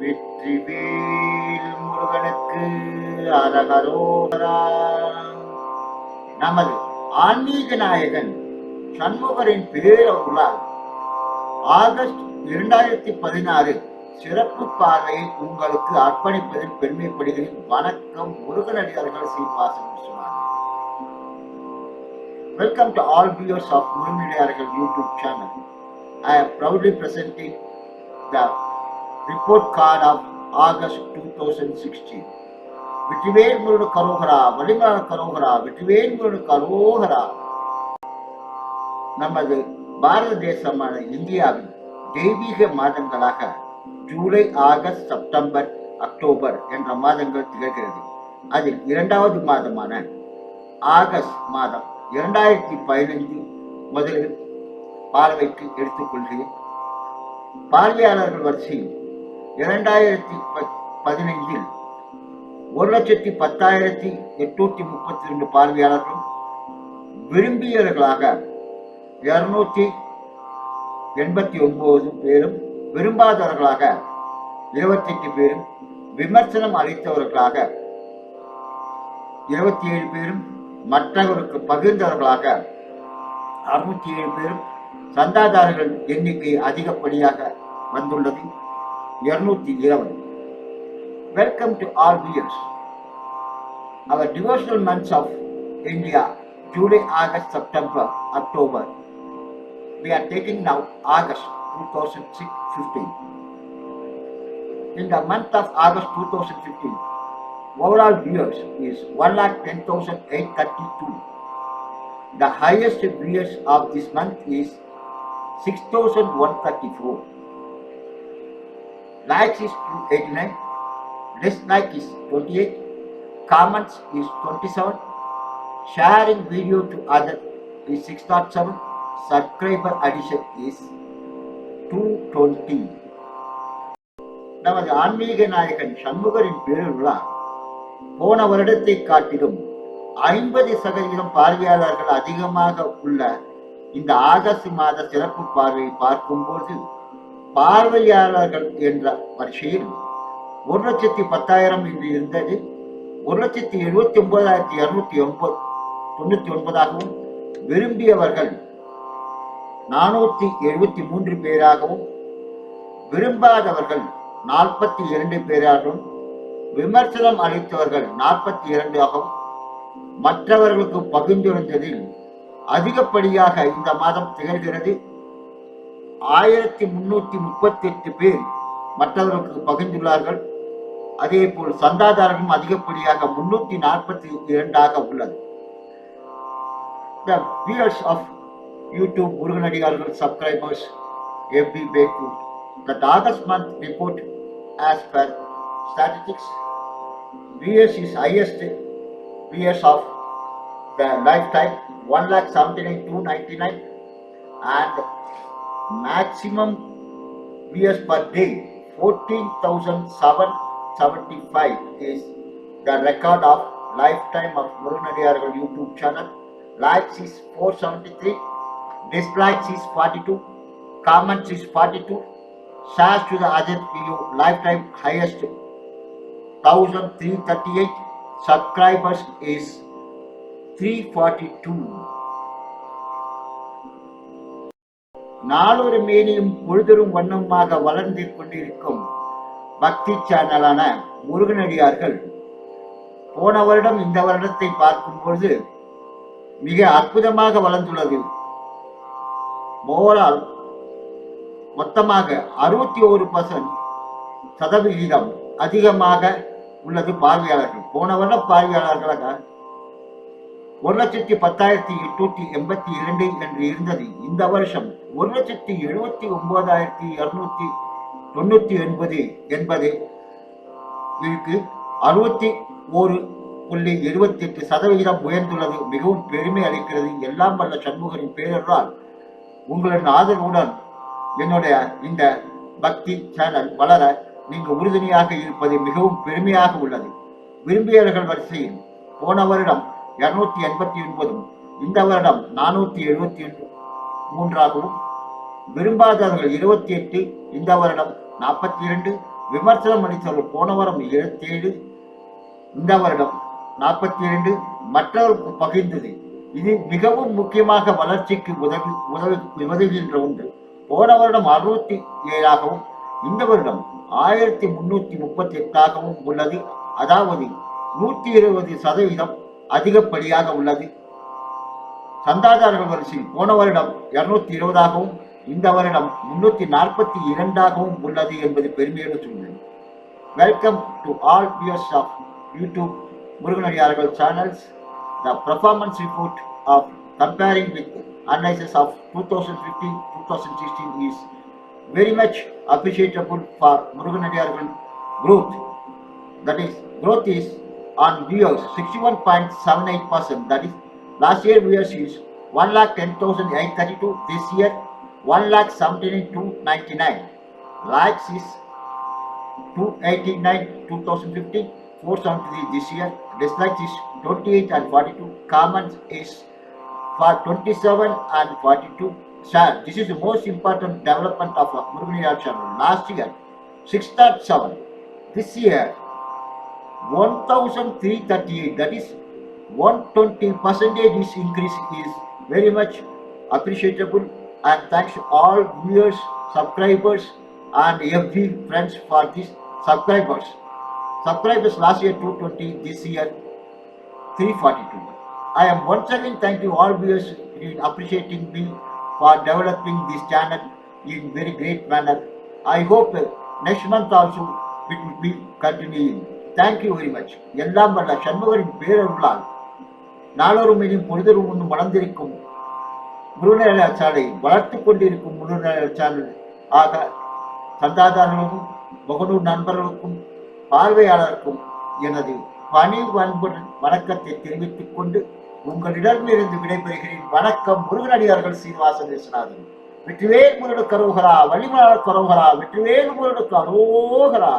வெற்றி வேல் முருகனுக்கு அரகரோகரா நமது ஆன்மீக நாயகன் சண்முகரின் பேரருளால் ஆகஸ்ட் இரண்டாயிரத்தி பதினாறு சிறப்பு பார்வையை உங்களுக்கு அர்ப்பணிப்பதில் பெருமைப்படுகிறேன். வணக்கம் முருகனடியார்கள் Srinivasan welcome to all all of முருகனடியார்கள் YouTube channel I am proudly presenting the report card of August 2016. வெற்றிவேல் முருடு கரோகரா வலிமல கரோகரா வெற்றிவேல் முருடு கரோகரா நமது பாரத தேசமான இந்தியாவின் தெய்வீக மாதங்களாக ஜூலை ஆகஸ்ட் செப்டம்பர் அக்டோபர் என்ற மாதங்கள் திகழ்கிறது அதில் இரண்டாவது மாதமான ஆகஸ்ட் மாதம் இரண்டாயிரத்தி பதினைந்து முதலில் பார்வைக்கு எடுத்துக்கொள்கிறேன் பார்வையாளர்கள் வரிசையில் இரண்டாயிரத்தி ப- பதினைந்தில் ஒரு லட்சத்தி பத்தாயிரத்தி எட்நூத்தி முப்பத்தி ரெண்டு பார்வையாளர்களும் விரும்பியவர்களாக இருநூத்தி எண்பத்தி ஒன்பது பேரும் விரும்பாதவர்களாக இருபத்தெட்டு பேரும் விமர்சனம் அளித்தவர்களாக இருபத்தி ஏழு பேரும் மற்றவருக்கு பகிர்ந்தவர்களாக அறுநூத்தி ஏழு பேரும் சந்தாதாரர்கள் எண்ணிக்கை அதிகப்படியாக வந்துள்ளது. இருநூத்தி இருபது welcome to all viewers our devotional months of India July August September October we are taking now August 2015. In the month of August 2015, overall viewers is 1,10,832. The highest viewers of this month is 6,134. Likes is 89, dislike is 28, comments is 27, sharing video to other is 607, subscriber addition is 220. நமது ஆன்மீக நாயகன் சண்முகரின் பேருள்ளா போன வருடத்தை காட்டிலும் ஐம்பது சதவீதம் பார்வையாளர்கள் அதிகமாக உள்ள இந்த ஆகஸ்ட் மாத சிறப்பு பார்வையை பார்க்கும்போது பார்வையாளர்கள் என்ற வரிசையில் ஒரு லட்சத்தி பத்தாயிரம் என்று இருந்தது. ஒரு லட்சத்தி எழுபத்தி ஒன்பதாயிரத்தி இருநூத்தி ஒன்பது தொண்ணூத்தி ஒன்பதாகவும் விரும்பியவர்கள் நானூத்தி எழுபத்தி மூன்று பேராகவும் விரும்பாதவர்கள் நாற்பத்தி இரண்டு பேராகவும் விமர்சனம் அளித்தவர்கள் நாற்பத்தி இரண்டு ஆகவும் மற்றவர்களுக்கு பகிர்ந்துரைந்ததில் அதிகப்படியாக இந்த மாதம் திகழ்கிறது. ஆயிரத்தி முன்னூற்றி முப்பத்தி எட்டு பேர் மற்றவர்களுக்கு பகிர்ந்துள்ளார்கள் அதே போல் சந்தாதாரர்களும் அதிகப்படியாக முன்னூற்றி நாற்பத்தி இரண்டாக உள்ளது the viewers of YouTube முருகனடிகார்கள் subscribers every back the August month report as per statistics views is highest views of the lifetime one lakh seventy night two lifetime nine and maximum viewers per day 14,775 is the record of lifetime of Muruganadigargal YouTube channel likes is 473 dislikes is 42 comments is 42 shares to the other video lifetime highest 1338 subscribers is 342 நாளொரு மேனியும் பொழுதொரும் வண்ணமாக வளர்ந்து கொண்டிருக்கும் பக்தி சேனலான முருகனடியார்கள். போன வருடம் இந்த வருடத்தை பார்க்கும் பொழுது மிக அற்புதமாக வளர்ந்துள்ளது. ஓவரால் மொத்தமாக அறுபத்தி ஒரு பர்சன்ட் சதவிகிதம் அதிகமாக உள்ளது பார்வையாளர்கள். போன வருடம் பார்வையாளர்களாக ஒரு லட்சத்தி பத்தாயிரத்தி எட்நூத்தி எண்பத்தி இரண்டு என்று இருந்தது. இந்த வருஷம் ஒரு லட்சத்தி எழுபத்தி ஒன்பதாயிரத்தி இருநூத்தி தொண்ணூத்தி ஒன்பது என்பது இருக்கு. அறுபத்தி ஒரு புள்ளி எழுபத்தி எட்டு சதவிகிதம் உயர்ந்துள்ளது. மிகவும் பெருமை அளிக்கிறது. எல்லாம் வல்ல சண்முகரின் பேரரால் உங்களின் ஆதரவுடன் என்னுடைய இந்த பக்தி சேனல் வளர நீங்கள் உறுதுணையாக இருப்பது மிகவும் பெருமையாக உள்ளது. விரும்பியவர்கள் வரிசையில் போன வருடம் இருநூத்தி எண்பத்தி ஒன்பதும் இந்த வருடம் நானூத்தி எழுபத்தி மூன்றாகவும் விரும்பாதவர்கள் இருபத்தி எட்டு. இந்த வருடம் நாற்பத்தி இரண்டு. விமர்சனம் அளித்தவர்கள் போன வாரம் இருபத்தேழு இந்த வருடம் நாற்பத்தி இரண்டு. மற்றவர்கள் பகிர்ந்தது. இது மிகவும் முக்கியமாக வளர்ச்சிக்கு உதவி உதவி உதவுகின்ற ஒன்று. போன வருடம் அறுபத்தி ஏழாகவும் இந்த வருடம் ஆயிரத்தி முன்னூத்தி முப்பத்தி எட்டாகவும் உள்ளது. அதாவது நூத்தி இருபது சதவீதம் அதிகப்படியாக உள்ளது. சந்தாதாரர்கள் வரிசையில் போன வருடம் இருநூத்தி இருபதாகவும் இந்த வருடம் முன்னூத்தி நாற்பத்தி இரண்டாகவும் உள்ளது என்பது பெருமையோடு சொல்கிறேன். Welcome to all views of YouTube முருகனடியார்கள் channels the performance report of comparing with analysis of 2015-2016 is very much appreciable for Muruganadiargal growth. That is, growth is on viewers 61.78%. That is, last year viewers is 1,10,832. This year 1,79,299. Likes is 289 2015 473 this year dislikes is 28 and 42 comments is for 27 and 42 share this is the most important development of a Muruganiyar channel last year 6.7 this year 1338 that is 120 percentage increase is very much appreciable and thanks all viewers subscribers and FB friends for this subscribers. Subscribers last year 220 this year 342 i am once again thank you all viewers in appreciating me for developing this channel in very great manner. I hope next month also it will be continuing thank you very much எல்லாம் வல்ல சண்முகரின் பேரருளால் நாளொரு மீதும் பொழுதொரு முன்னும் வளர்ந்திருக்கும் முருகநல சாலை வளர்த்து கொண்டிருக்கும் முருகநல channel ஆக சந்தாதாரர்களுக்கும் முகநூர் நண்பர்களுக்கும் பார்வையாளருக்கும் எனது பணி அன்புடன் வணக்கத்தை தெரிவித்துக் கொண்டு உங்களிடமிருந்து விடைபெறுகிறேன். வணக்கம் முருகனடியார்கள் சீனிவாசன் விஸ்வநாதன். வெற்றிவேல் முருகனுக்கு அரோகரா வள்ளிமலாளர் கரோகரா வெற்றிவேல் முருகனுக்கு அரோகரா.